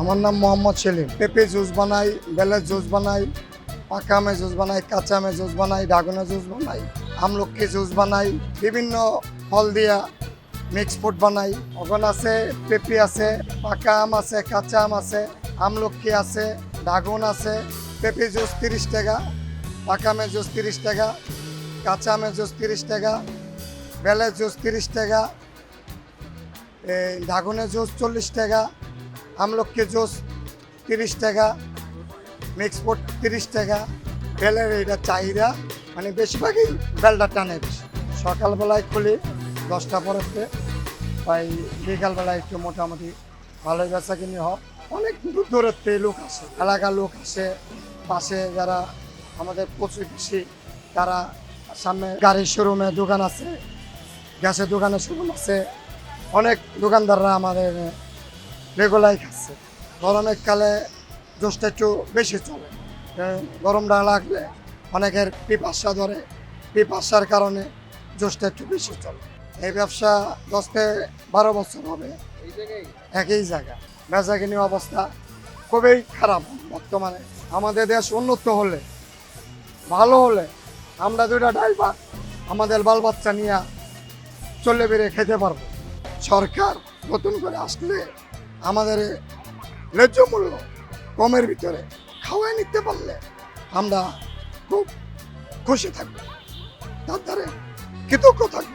আমার নাম মোহাম্মদ সেলিম। পেঁপে জুস বানাই, বেলের জুস বানাই, পাকা আমে জুস বানাই, কাঁচা আমে জুস বানাই ড্রাগনের জুস বানাই। আমলকি জুস বানাই, বিভিন্ন ফল দিয়া মিক্স ফুড বানাই। ওখানে আছে পেঁপে আছে, পাকা আম আছে, কাঁচা আম আছে, আমলকি আছে ড্রাগন আছে। পেঁপে জুস তিরিশ টাকা, পাকা আমের জুস তিরিশ টাকা, কাঁচা আমের জুস তিরিশ টাকা, বেলের জুস তিরিশ টাকা এই জুস চল্লিশ টাকা, আমলকি জুস তিরিশ টাকা মিক্স ফুড তিরিশ টাকা, বেলের এটা চাহিদা। মানে বেশিরভাগই বেলটা টানে বেশি। সকালবেলায় খুলি, দশটা পরেতে তাই বিকালবেলায় একটু মোটামুটি ভালোই বেচা কিনি হয়। অনেক দূর দূরের লোক আসে এলাকার লোক আসে। পাশে যারা আমাদের প্রতিবেশী তারা সামনে গাড়ির শোরুমে দোকান আছে, গ্যাসের দোকানের শোরুম আছে। অনেক দোকানদাররা আমাদের রেগুলাই খাচ্ছে। গরমের কালে জোসটা একটু বেশি চলে। গরমটা লাগলে অনেকের পিপাসা ধরে, পিপাসার কারণে জোসটা একটু বেশি চলে। এই ব্যবসা দশ থেকে বারো বছর হবে। একই জায়গা। বেচা কিনি অবস্থা খুবই খারাপ বর্তমানে। আমাদের দেশ উন্নত হলে, ভালো হলে আমরা দুইটা ড্রাইভার, আমাদের বাল বাচ্চা নিয়ে চলে বেড়ে খেতে পারব। সরকার নতুন করে আসলে আমাদের ন্যায্য মূল্য কমের ভিতরে খাওয়াই নিতে পারলে আমরা খুব খুশি থাকব তার দ্বারা কৃতজ্ঞ থাকব।